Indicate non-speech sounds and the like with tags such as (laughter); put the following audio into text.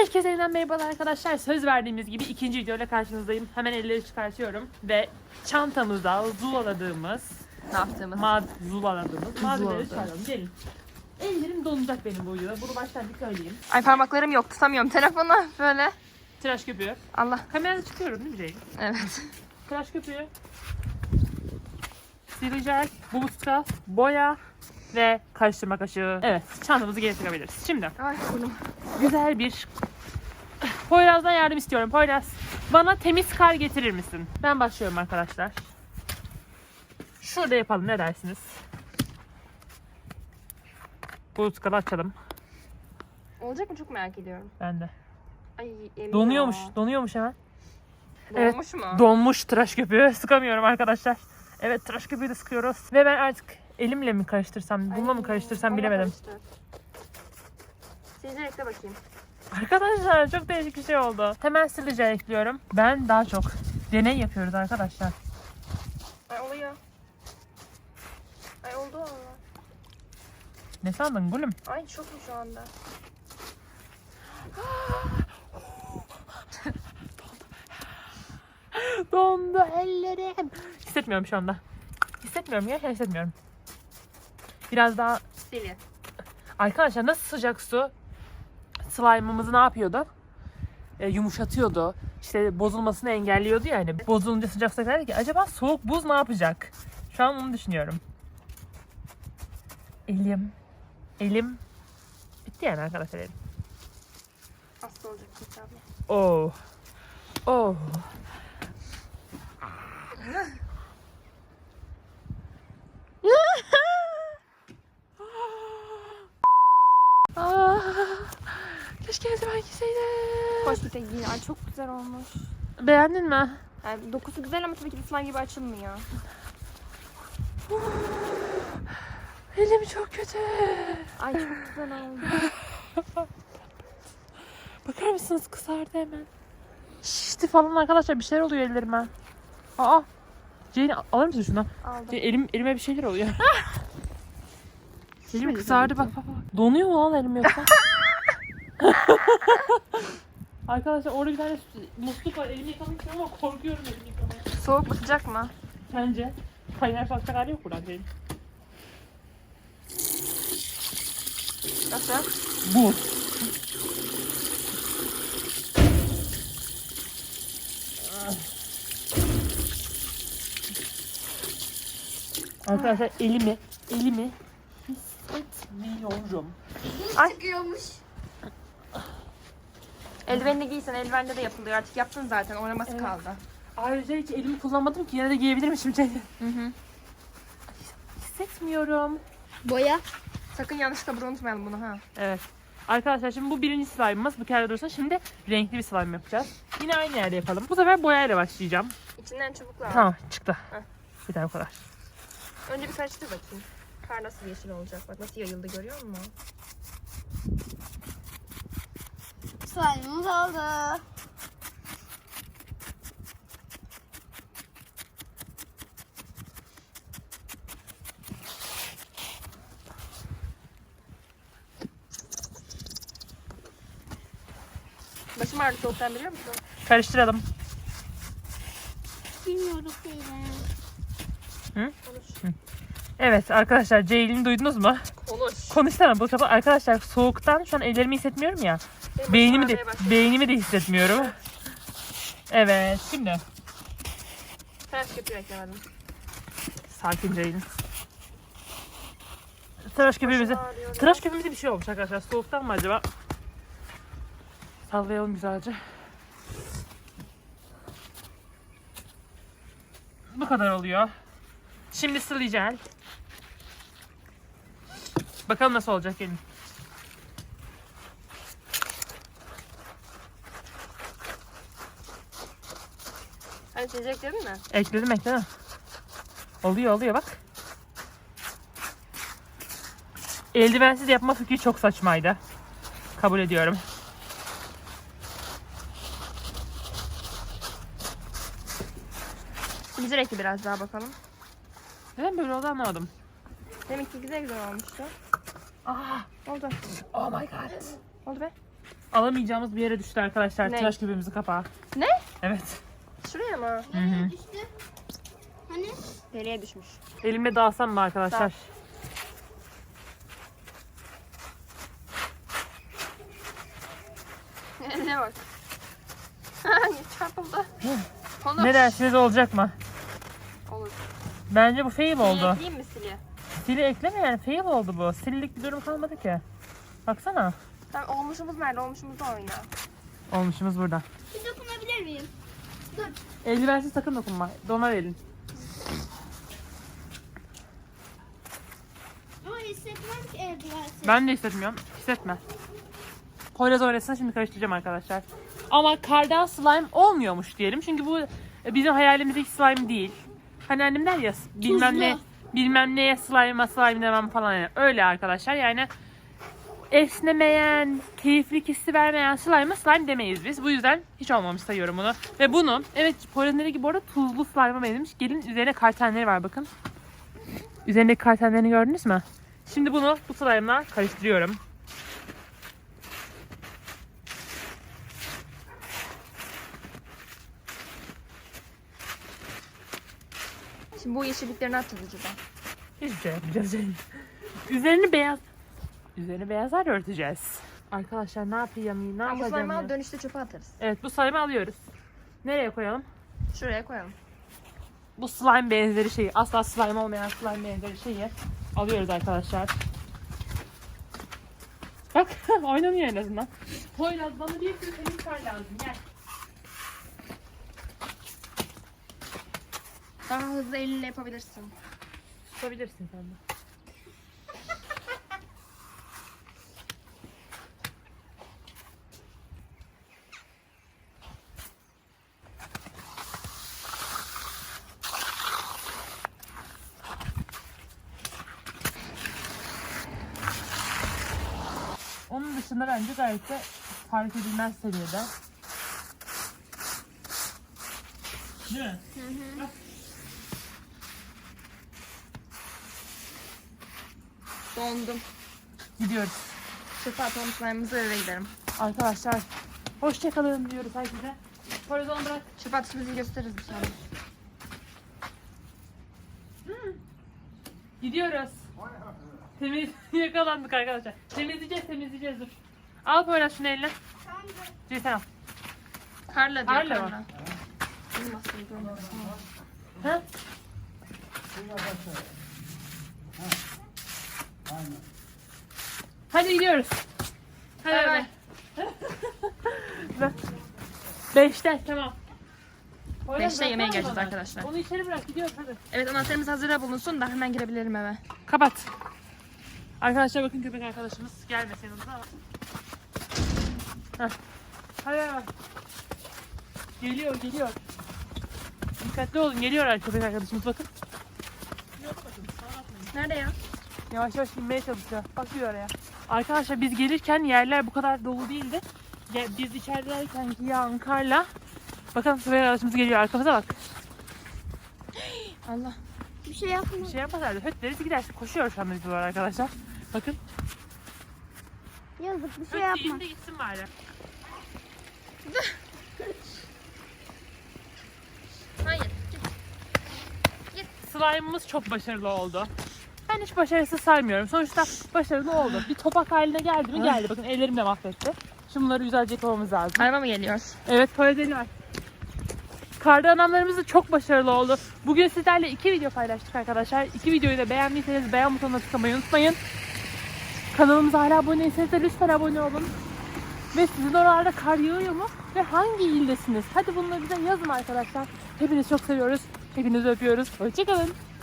Herkese yeniden merhabalar arkadaşlar. Söz verdiğimiz gibi ikinci videoyla karşınızdayım. Hemen elleri çıkartıyorum ve çantamızda zulaladığımız, Ne yaptığımız? mad zulaladığımız malzemeleri çıkaralım. Gelin. Ellerim donacak benim bu videoda. Bunu baştan bir söyleyeyim. Ay parmaklarım yok tutamıyorum telefonu (laughs) böyle. Tıraş köpüğü. Allah. Kamerada çıkıyorum değil mi Ceylin? Evet. Tıraş köpüğü. Sıvı jel, bu tutkal, boya ve karıştırma kaşığı. Evet, çantamızı geri takabiliriz. Şimdi Ay burnum. güzel bir Poyraz'dan yardım istiyorum. Poyraz bana temiz kar getirir misin? Ben başlıyorum arkadaşlar. Şurada yapalım ne dersiniz? Bu tuskalı açalım. Olacak mı çok merak ediyorum. Ben de. Ay emin Donuyormuş. Donuyormuş hemen. Evet. Donmuş mu? Donmuş tıraş köpüğü. (laughs) Sıkamıyorum arkadaşlar. Evet tıraş köpüğü de sıkıyoruz. Ve ben artık elimle mi karıştırsam, bununla mı karıştırsam bilemedim. karıştır. Sizce ekle bakayım. Arkadaşlar çok değişik bir şey oldu. Hemen sıvı ekliyorum. Ben daha çok deney yapıyoruz arkadaşlar. Ay oluyor. Ay oldu valla. Ne sandın gülüm? Ay çok mu şu anda? (gasps) Dondu ellerim. Hissetmiyorum şu anda. Hissetmiyorum gerçekten hissetmiyorum. Biraz daha Deli. arkadaşlar nasıl sıcak su slime'ımızı ne yapıyordu? E, yumuşatıyordu. İşte bozulmasını engelliyordu ya hani. Bozulunca sıcak su eklerdi ki acaba soğuk buz ne yapacak? Şu an onu düşünüyorum. Elim. Elim. Bitti yani arkadaşlar elim. Hasta olacak. Oh. Oh. (laughs) Ay çok güzel olmuş. Beğendin mi? Yani dokusu güzel ama tabii ki slime gibi açılmıyor. Elim çok kötü. Ay çok güzel oldu. (laughs) Bakar mısınız kızardı hemen. Şişti falan arkadaşlar bir şeyler oluyor ellerime. Aa. Ceylin alır mısın şunu? Aldım. Elim, elime bir şeyler oluyor. (laughs) elim kızardı bak bak bak. Donuyor mu lan elim yoksa? (laughs) Arkadaşlar orada bir tane musluk var. Elimi yıkamak istiyorum ama korkuyorum elimi yıkamaya. Soğuk mu sıcak mı? Sence? Kaynar salça hali yok buradan Ceylin. Nasıl? Bu. Arkadaşlar elimi, elimi hissetmiyorum. Eldivenini giysen eldivende de yapılıyor. Artık yaptın zaten. Oynaması Evet. kaldı. Ayrıca hiç elimi kullanmadım ki yine de giyebilirmişim Ceylin. Hı hı. Hissetmiyorum. Boya. Sakın yanlışlıkla bunu unutmayalım bunu ha. Evet. Arkadaşlar şimdi bu birinci slime'ımız. Bu kere dursun. Şimdi renkli bir slime yapacağız. Yine aynı yerde yapalım. Bu sefer boyayla başlayacağım. İçinden çubuklar. Tamam çıktı. Heh. Bir daha bu kadar. Önce bir karıştır bakayım. Kar nasıl yeşil olacak? Bak nasıl yayıldı görüyor musun? Slime'ımız oldu. Başım ağrıdı soğuktan biliyor musun? Karıştıralım. Bilmiyorum Zeynep. Evet arkadaşlar Ceylin'i duydunuz mu? Konuş. Konuşsana bu kafa. Arkadaşlar soğuktan şu an ellerimi hissetmiyorum ya. Beynimi de beynimi de hissetmiyorum. Evet şimdi Ters köpüğü eklemedim. sakin Ceylin. Tıraş köpüğümüzü. Başım ağrıyor. Tıraş köpüğümüzde bir şey olmuş arkadaşlar. Soğuktan mı acaba? Sallayalım güzelce. Bu kadar oluyor. Şimdi sıvı. Bakalım nasıl olacak gelin. Çizecek dedin mi? Ekledim ekledim. Oluyor oluyor bak. Eldivensiz yapma fikri çok saçmaydı. Kabul ediyorum. Çizecek ekle biraz daha bakalım. Neden böyle oldu anlamadım. Demek ki güzel güzel olmuştu. Aa, Oldu. oh my god. Oldu be. alamayacağımız bir yere düştü arkadaşlar. Ne? Tıraş köpüğümüzün kapağı. Ne? Evet. Şuraya mı? Hı hı. Nereye düştü? Hani? Deliğe düşmüş. Elime dağılsam mı arkadaşlar? Ne bak. (laughs) (laughs) Çarpıldı. Olur. Ne dersiniz olacak mı? Olur. Bence bu fail oldu. Ekleyeyim mi sili? Sili ekleme yani fail oldu bu. Sililik bir durum kalmadı ki. Baksana. Tamam olmuşumuz nerede? Olmuşumuz da oyna. Olmuşumuz burada. Bir dokunabilir miyim? Dur. Eldivensiz sakın dokunma. Donar elin. Ama hissetmem ki eldivensiz. Ben de hissetmiyorum. Hissetme. Poyraz oynasın şimdi karıştıracağım arkadaşlar. Ama kardan slime olmuyormuş diyelim. Çünkü bu e, bizim hayalimizdeki slime değil. Hani annem der ya bilmem Tuzlu. ne bilmem neye slime'a slime demem falan yani. Öyle arkadaşlar yani esnemeyen, keyifli hissi vermeyen slime'a slime demeyiz biz. Bu yüzden hiç olmamış sayıyorum bunu. Ve bunu evet Poyraz'ın gibi bu arada tuzlu slime'a benzemiş. Gelin üzerine kartenleri var bakın. Üzerindeki kartenlerini gördünüz mü? Şimdi bunu bu slime'la karıştırıyorum. Şimdi bu yeşillikleri ne yapacağız acaba? Hiçbir şey yapmayacağız. Üzerini beyaz Üzerini beyazlar örteceğiz. Arkadaşlar ne yapayım? Ne Ama bu yapacağım? ya? dönüşte çöpe atarız. Evet bu slime'ı alıyoruz. Nereye koyalım? Şuraya koyalım. Bu slime benzeri şeyi, asla slime olmayan slime benzeri şeyi alıyoruz arkadaşlar. Bak (laughs) oynanıyor en azından. Poyraz bana bir sürü temiz kar lazım. Gel. Daha hızlı elinle yapabilirsin. Tutabilirsin sen de. Dışında bence gayet de fark edilmez seviyede. Değil mi? Dondum. Gidiyoruz. Çöpe atalım slime'ımızı eve gidelim. Arkadaşlar hoşçakalın diyoruz herkese. Horizon bırak. Çöpe atışımızı gösteririz bir sonra. Gidiyoruz. Temiz (laughs) yakalandık arkadaşlar. Temizleyeceğiz temizleyeceğiz dur. Al Poyraz şunu eline. Sen al. Karla diyor Karla mı? Ha? Hadi gidiyoruz. Hadi Bay bay. (laughs) Beşte tamam. Poyraz, Beşte yemeğe bana. arkadaşlar. Onu içeri bırak gidiyoruz hadi. Evet anahtarımız hazırda bulunsun da hemen girebilirim eve. Kapat. Arkadaşlar bakın köpek arkadaşımız gelmesin yanımıza. Heh. Hadi. Geliyor geliyor. Dikkatli olun geliyor köpek arkadaşımız bakın. Nerede ya? Yavaş yavaş inmeye çalışıyor. Bakıyor oraya. Arkadaşlar biz gelirken yerler bu kadar dolu değildi. Ya, biz içerideyken yağan karla Bakalım köpek arkadaşımız geliyor arkamıza bak. (gasps) Allah. Bir şey yapma. Bir şey yapmaz herhalde. Höt deriz gidersin. Koşuyor şu anda videolar arkadaşlar. Bakın. Yazık bir şey yapma. de gitsin bari. (laughs) Hayır. Slime'ımız çok başarılı oldu. Ben hiç başarısız saymıyorum. Sonuçta başarılı oldu. Bir topak haline geldi mi? Geldi. Bakın ellerimle mahvetti. Şimdi bunları güzelce yıkamamız lazım. Araba mı geliyor? Evet Poyrazeli var. Karda anamlarımız da çok başarılı oldu. Bugün sizlerle iki video paylaştık arkadaşlar. İki videoyu da beğendiyseniz beğen butonuna tıklamayı unutmayın. Kanalımıza hala abone değilseniz de lütfen abone olun. Ve sizin oralarda kar yağıyor mu? Ve hangi ildesiniz? Hadi bunları bize yazın arkadaşlar. Hepinizi çok seviyoruz. Hepinizi öpüyoruz. Hoşçakalın.